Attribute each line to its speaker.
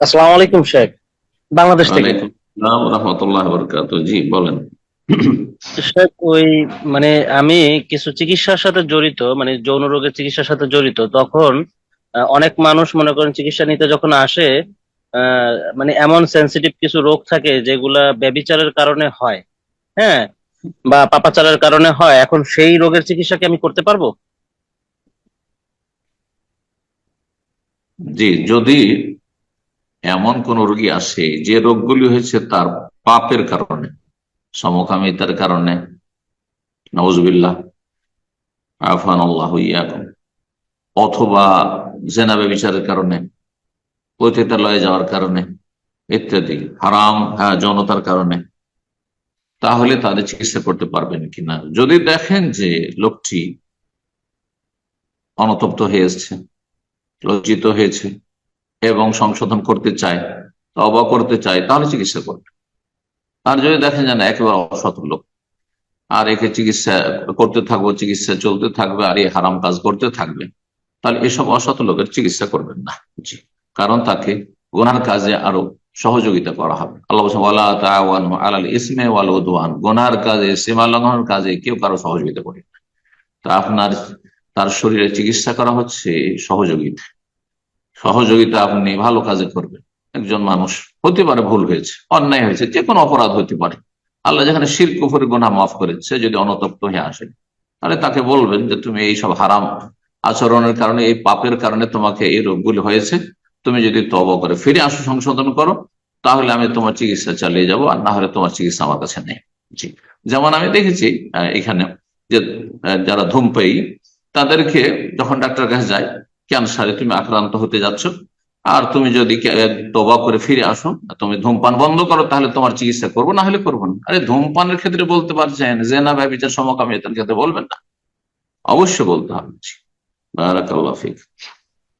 Speaker 1: আসসালামু আলাইকুম শেখ। বাংলাদেশ থেকে।
Speaker 2: জি বলেন।
Speaker 1: শেখ ওই মানে আমি কিছু চিকিৎসার সাথে জড়িত মানে যৌন রোগের চিকিৎসার সাথে জড়িত তখন অনেক মানুষ মনে করেন চিকিৎসা নিতে যখন আসে মানে এমন সেন্সিটিভ কিছু রোগ থাকে যেগুলা ব্যভিচারের কারণে হয়। হ্যাঁ? বা পাপাচারের কারণে হয়। এখন সেই রোগের চিকিৎসা কি আমি করতে পারব?
Speaker 2: জি যদি এমন কোন রোগী আসে যে রোগগুলি হয়েছে তার পাপের কারণে, সমকামিতার কারণে। নওয়াজবিল্লাহ আফান অথবা জেনাবে বিচারের কারণে, পতিতালয়ে যাওয়ার কারণে, ইত্যাদি। হারাম হ্যাঁ জনতার কারণে। তাহলে তাদের চিকিৎসা করতে পারবেন কিনা? যদি দেখেন যে লোকটি অনতপ্ত হয়ে এসছে লজ্জিত হয়েছে এবং সংশোধন করতে চায় তবা করতে চায়, তাহলে চিকিৎসা করবে। আর যদি দেখেন যে না, একেবারে অসৎ লোক। আর একে চিকিৎসা করতে থাকব, চিকিৎসা চলতে থাকবে, আর এই হারাম কাজ করতে থাকবে, তাহলে এসব অসৎ লোকের চিকিৎসা করবেন না। জি। কারণ তাকে গোনার কাজে আরও সহযোগিতা করা হবে। আল্লাহ আলাল ইসমে ওয়াল উদওয়ান। গোনার কাজে সীমা লঙ্ঘনের কাজে কেউ কারও সহযোগিতা করে না। তা আপনার, তার শরীরে চিকিৎসা করা হচ্ছে সহযোগিতা। সহযোগিতা আপনি ভালো কাজে করবেন। একজন মানুষ হতে পারে ভুল হয়েছে, অন্যায় হয়েছে, যে কোনো অপরাধ হতে পারে। আল্লাহ যেখানে শির, কুফুরি গোনা মাফ করেছে যদি অনতপ্ত হয়ে আসে, তাহলে তাকে বলবেন যে তুমি এই সব হারাম আচরণের কারণে, এই পাপের কারণে তোমাকে এই রোগগুলি হয়েছে। তুমি যদি তব করে ফিরে আসো, সংশোধন করো, তাহলে আমি তোমার চিকিৎসা চালিয়ে যাব, আর না হলে তোমার চিকিৎসা আমার কাছে নেই। জি। যেমন আমি দেখেছি এখানে যে যারা ধূমপায়ী, তাদেরকে যখন ডাক্তার কাছে যায় ক্যান্সারে তুমি আক্রান্ত হতে যাচ্ছ? আর তুমি যদি তবা করে ফিরে আসো তুমি ধূমপান বন্ধ করো, তাহলে তোমার চিকিৎসা করব, না হলে করব না। আরে ধূমপানের ক্ষেত্রে বলতে পারছেন যে না ভাই বিচার সমকামিতার ক্ষেত্রে বলবেন না। অবশ্যই বলতে হবে। বারাকাল্লাহ ফিক।